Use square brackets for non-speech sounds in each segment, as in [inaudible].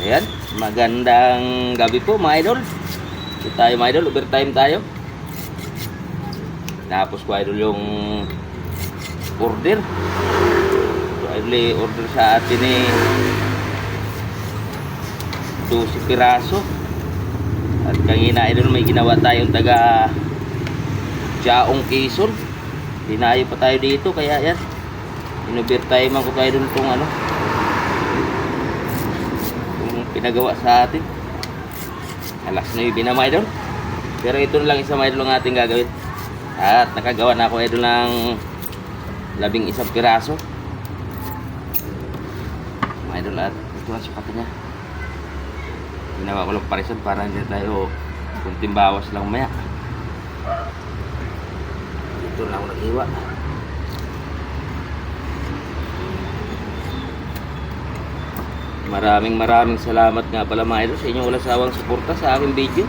Ayan, magandang gabi po mga idol. Ito tayo mga idol, overtime tayo. Tapos ko idol yung order. So, idol eh, order sa atin eh 12 piraso. At kanina idol may ginawa tayong taga Jaong Quezon. Dinayo pa tayo dito kaya yan. In-overtime ko tayo dun itong ano pinagawa sa atin. Alas 9 na mga idol. Pero ito na lang isa mga idol ang ating gagawin. At nakagawa na ako idol ng labing isang piraso. Mga idol at ito ang sukat niya. Ginawa ko lang parisan para hindi tayo kunting bawas lang maya. Ito na ako nag-iwa. Maraming maraming salamat nga pala mga idol sa inyong walang sawang suporta sa aking video.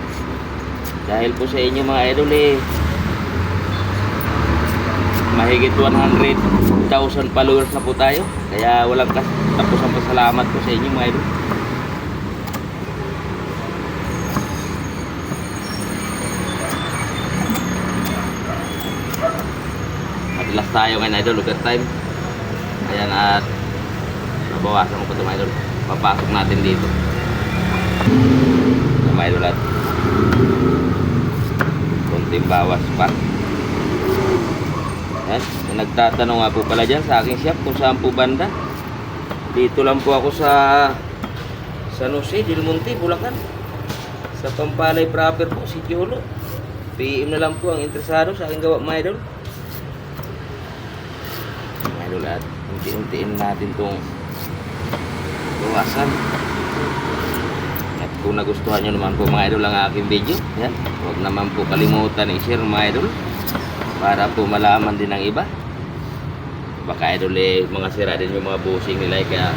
Dahil po sa inyo mga idol eh mahigit 100,000 followers na po tayo. Kaya walang tapos ang pasalamat po sa inyo mga idol. Madalas tayo ngayon idol, overtime. Ayan at nabawasan ko pa ito mga idol. Papasok natin dito. Ito mga idol at konting bawas pa. Yan. Nagtatanong nga po pala dyan sa aking shop kung saan po banda. Dito lang po ako sa San Jose, Del Monte, Bulacan. Sa Pampalay proper po, City Holo. PM na lang po ang interesado sa aking gawa mga idol. Mga idol unti-untiin natin tong bawasan. At kung nagustuhan nyo naman po mga idol ang aking video, yan, huwag naman po kalimutan i-share mga idol para po malaman din ng iba. Baka idol eh, mga sira din yung mga busing nila eh, kaya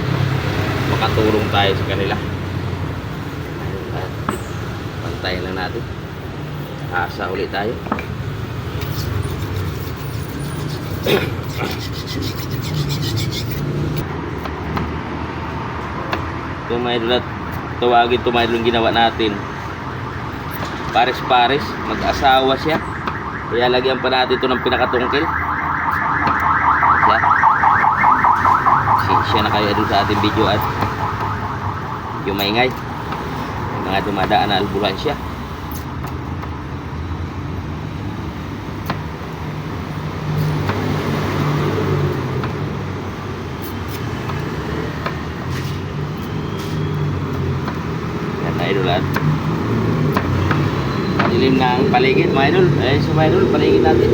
makatulong tayo sa kanila. At pantayin lang natin. Asa ulit tayo. [clears throat] Ito at tawagin ito yung ginawa natin. Pares-pares, mag-asawa siya. Kaya lagyan pa natin ito ng pinakatungkil. Siya. Si- Siya na kayo idol sa ating video at yung maingay. Mga dumadaan na albulansya. Yan na idol at Ang paligid mga idol. Eh, sa mga idol, paligid natin.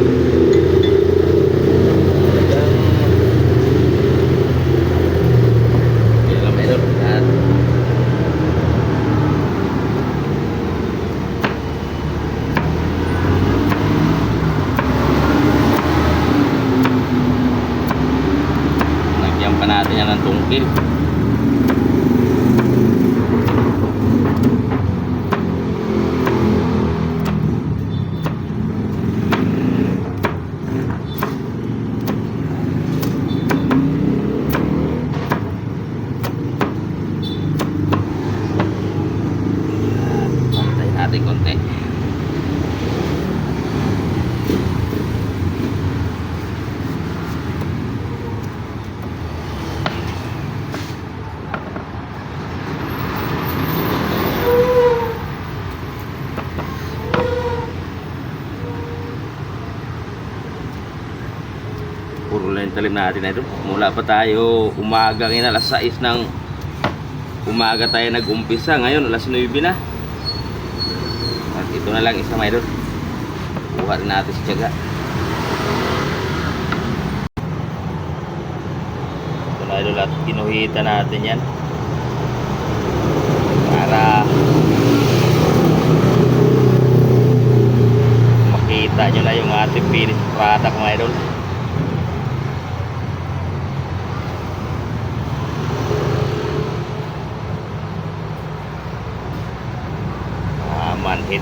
Yan lang mga idol. At Lagyan pa natin yan ng tungkil. Pantayin natin konti. Puro talim natin na ito. Mula pa tayo umaga ngayon alas 6 ng umaga tayo nag-umpisa. Ngayon alas 9 na. Ito na lang isa idol. Kuha rin natin si Tiyaga. Ito na idol at kinuhita natin yan. Para makita nyo na yung ating finished product mga idol.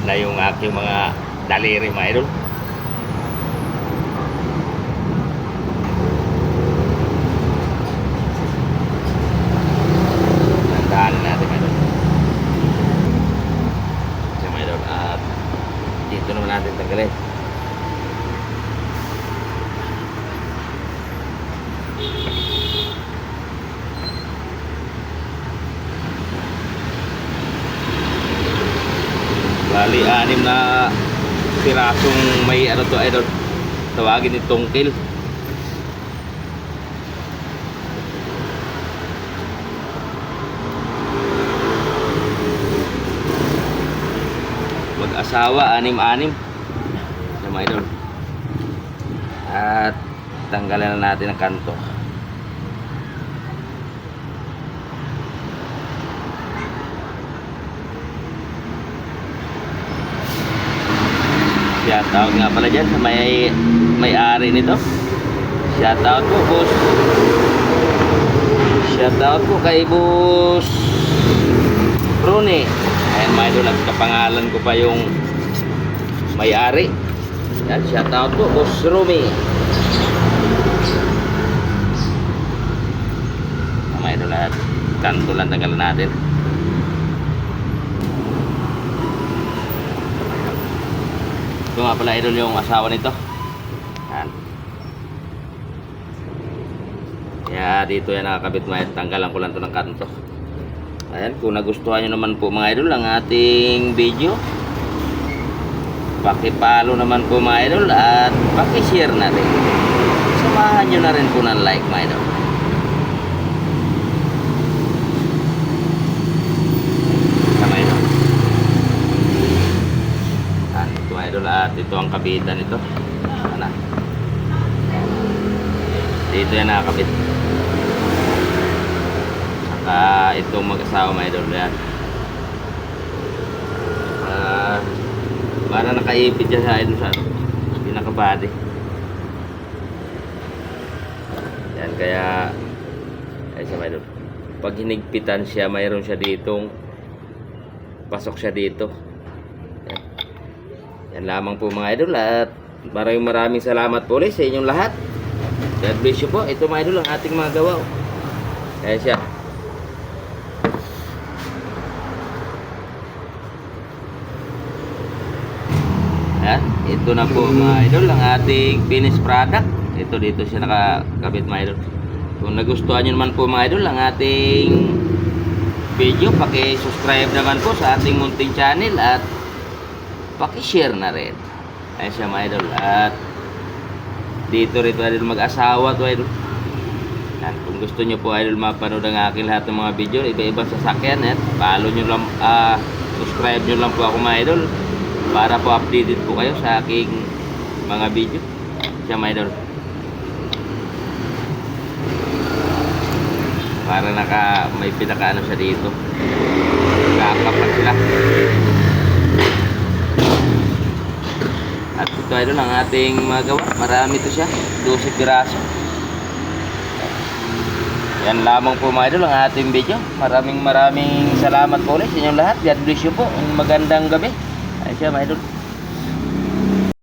Na yung aking mga daliri mga idol. Tandaan natin ano. Bali, anim na pirasong may ano to, idol. Tawagin ni tungkil. Mag-asawa, anim-anim. Sa mga idol. At tanggalan na natin ang kanto. Shoutout nga pala dyan sa may may-ari nito. Shoutout po, boss. Shoutout po kay boss Bruni. Ayan, mga idol, at kapangalan ko pa yung may-ari. Yan, shoutout po, boss Rumi. Mga idol, at kanto lang tanggalan natin. Ito nga pala idol yung asawa nito. Yan. Kaya dito yan nakakabit mga. Tanggalan ko lang to ng kanto. Ayan, kung nagustuhan nyo naman po mga idol ang ating video. Pakipalo naman po mga idol at pakishare na rin. Samahan nyo na rin po ng like mga idol. Sama idol. Yan, ito mga idol at ito ang kabitan nito. Ano? Dito yan nakakabit. Saka itong mag-asawa mga idol yan. Ah, para nakaipit dyan sa idol sa pinaka-body. Yan kaya ay sa mga idol. Pag hinigpitan siya, mayroon siya ditong pasok siya dito. Yan. Lamang po mga idol at maraming maraming salamat po ulit sa inyong lahat. God bless you po. Ito mga idol ang ating mga gawa. Kaya siya. Yan. Ito na po mga idol ang ating finished product. Ito dito siya nakakabit mga idol. Kung nagustuhan nyo naman po mga idol ang ating video, paki-subscribe naman po sa ating munting channel at paki-share na rin. Ayan siya mga idol. At dito rito idol mag-asawa to idol. Yan, kung gusto nyo po idol mapanood ang aking lahat ng mga video, iba-ibang sasakyan, yan, follow nyo lang, ah, subscribe nyo lang po ako mga idol para po updated po kayo sa aking mga video. Siya mga idol. Para naka, may pinakaano siya dito. Nakakapat sila. At ito idol ang ating magawa. Marami to siya. 12 piraso. Yan lamang po mga idol ang ating video. Maraming maraming salamat po ulit sa inyong lahat. God bless you po. Magandang gabi. Ay siya mga idol.